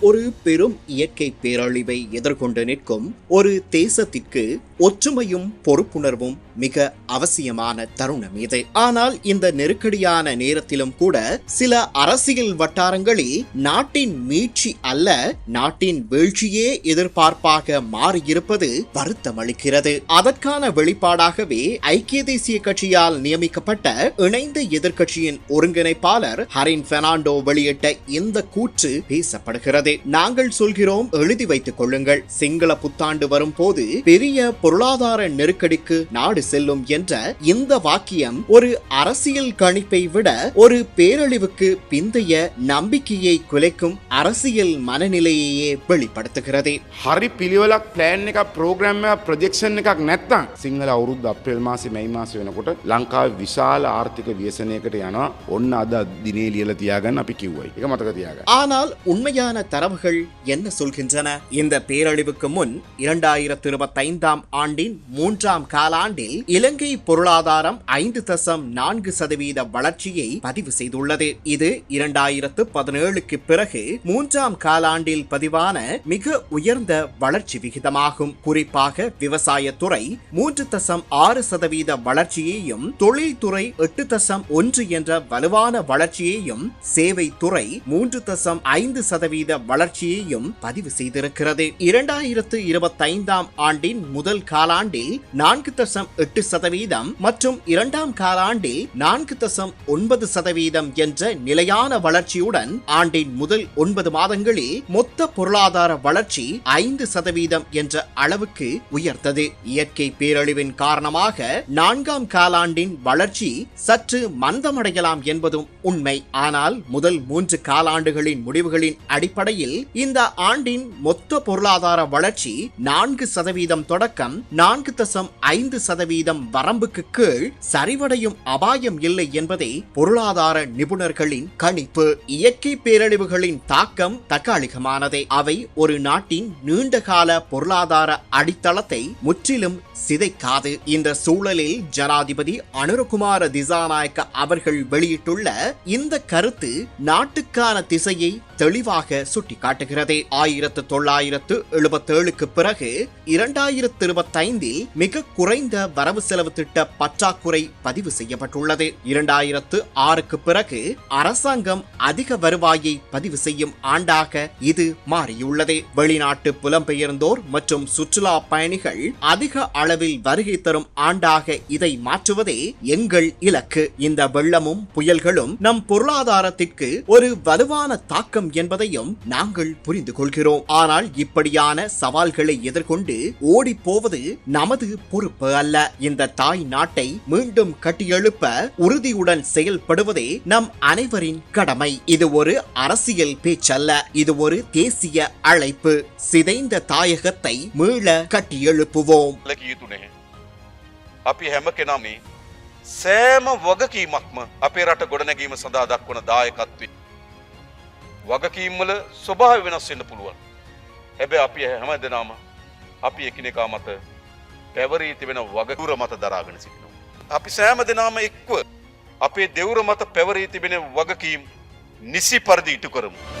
ஒரு பெரும் இயற்கை பேரழிவை எதிர்கொண்டு நிற்கும் ஒரு தேசத்திற்கு ஒற்றுமையும் பொறுப்புணர்வும் மிக அவசியமான தருணம் இது. ஆனால் இந்த நெருக்கடியான நேரத்திலும் கூட சில அரசியல் வட்டாரங்களில் நாட்டின் மீட்சி அல்ல நாட்டின் வீழ்ச்சியே எதிர்பார்ப்பாக மாறியிருப்பது வருத்தமளிக்கிறது அதற்கான வெளிப்பாடாகவே ஐக்கிய தேசிய கட்சியால் நியமிக்கப்பட்ட இணைந்த எதிர்க்கட்சியின் ஒருங்கிணைப்பாளர் ஹரின் பெர்னாண்டோ வெளியிட்ட இந்த கூற்று பேசப்படுகிறது. நாங்கள் சொல்கிறோம் எழுதி வைத்துக் கொள்ளுங்கள் சிங்கள புத்தாண்டு வரும் போது பெரிய பொருளாதார நெருக்கடிக்கு நாடு செல்லும் என்ற இந்த வாக்கியம் ஒரு அரசியல் கணிப்பை விட ஒரு பேரழிவுக்கு பிந்தைய நம்பிக்கையை குலைக்கும் அரசியல் மனநிலையையே வெளிப்படுத்துகிறது හරි පිළිවෙලක් ප්ලෑන් එකක් ප්‍රෝග්‍රම්ම ප්‍රජෙක්ෂන් එකක් නැත්තම් සිංහල අවුරුදු අප්‍රේල් මාසි මැයි මාස වෙනකොට ලංකාව විශාල ආර්ථික වියසනයකට යනවා ඔන්න අද දිනේ ලියල තියාගන්න අපි කිව්වයි එක මතක තියාගන්න. ஆனால் உண்மையான தரவுகள் என்ன சொல்கின்றன? இந்த பேரழிவுக்கு முன் இரண்டாயிரத்தி இருபத்தைந்தாம் ஆண்டின் மூன்றாம் காலாண்டில் இலங்கை பொருளாதாரம் ஐந்து தசம் நான்கு சதவீத வளர்ச்சியை பதிவு செய்துள்ளது. இது இரண்டாயிரத்து பதினேழுக்கு பிறகு மூன்றாம் காலாண்டில் பதிவான மிக உயர்ந்த வளர்ச்சி விகிதமாகும். குறிப்பாக விவசாயத்துறை மூன்று தசம் ஆறு சதவீத வளர்ச்சியையும் தொழில்துறை எட்டு தசம் ஒன்று என்ற வலுவான வளர்ச்சியையும் சேவை துறை மூன்று தசம் ஐந்து சதவீத வளர்ச்சியையும் பதிவு செய்திருக்கிறது. இரண்டாயிரத்து இருபத்தைந்தாம் ஆண்டின் முதல் காலாண்டில் நான்கு தசம் எட்டு சதவீதம் மற்றும் இரண்டாம் காலாண்டில் நான்கு தசம் ஒன்பது சதவீதம் என்ற நிலையான வளர்ச்சியுடன் ஆண்டின் முதல் ஒன்பது மாதங்களில் மொத்த பொருளாதார வளர்ச்சி ஐந்து சதவீதம் என்ற அளவுக்கு உயர்த்தது இயற்கை பேரழிவின் காரணமாக நான்காம் காலாண்டின் வளர்ச்சி சற்று மந்தமடையலாம் என்பதும் உண்மை. ஆனால் முதல் மூன்று காலாண்டுகளின் முடிவுகளின் அடிப்படையில் இந்த ஆண்டின் மொத்த பொருளாதார வளர்ச்சி நான்கு சதவீதம் தொடக்கம் நான்கு தசம் ஐந்து சதவீதம் வரம்புக்கு கீழ் சரிவடையும் அபாயம் இல்லை என்பதே பொருளாதார நிபுணர்களின் கணிப்பு. இயற்கை பேரழிவுகளின் தாக்கம் தற்காலிகமானதே. அவை ஒரு நாட்டின் நீண்டகால பொருளாதார அடித்தளத்தை முற்றிலும் சிதைக்காது. இந்த சூழலில் ஜனாதிபதி அனுரகுமார திசாநாயக்க அவர்கள் வெளியிட்டுள்ள இந்த கருத்து நாட்டுக்கான திசையை தெளிவாக சுட்டிக்காட்டுகிறது ஆயிரத்து தொள்ளாயிரத்து எழுபத்தேழுக்கு பிறகு இரண்டாயிரத்து இருபத்தைந்தில் மிக குறைந்த வரவு செலவு திட்ட பற்றாக்குறை பதிவு செய்யப்பட்டுள்ளது. இரண்டாயிரத்து ஆறுக்கு பிறகு அரசாங்கம் அதிக வருவாயை பதிவு செய்யும் ஆண்டாக இது மாறியுள்ளது. வெளிநாட்டு புலம்பெயர்ந்தோர் மற்றும் சுற்றுலா பயணிகள் அதிக அளவில் வருகை தரும் ஆண்டாக இதை மாற்றுவதே எங்கள் இலக்கு. இந்த வெள்ளமும் புயல்களும் நம் பொருளாதாரத்திற்கு ஒரு வலுவான தாக்கம் என்பதையும் நாங்கள் புரிந்து கொள்கிறோம் ஆனால் இப்படியான சவால்களை எதிர்கொண்டு ஓடி போவது நமது பொறுப்பு அல்ல இந்த தாய் நாட்டை மீண்டும் கட்டியெழுப்ப உறுதியுடன் செயல்படுவதே நம் அனைவரின் கடமை இது ஒரு அரசியல் பேச்சல்ல இது ஒரு தேசிய அழைப்பு சிதைந்த தாயகத்தை மீள கட்டியெழுப்புவோம் ලැකිය යුතු නැහැ. අපි හැම කෙනමේ සෑම වගකීමක්ම අපේ රට ගොඩනැගීම සඳහා දක්වන දායකත්වේ. වගකීම්වල ස්වභාව වෙනස් වෙන්න පුළුවන්. හැබැ අපි හැම දෙනාම අපි එකිනෙකා මත පැවරී තිබෙන වගකුර මත දරාගෙන සිටිනවා. අපි සෑම දෙනාම එක්ව අපේ දෙවුර මත පැවරී තිබෙන වගකීම් නිසි පරිදි ඉටු කරමු.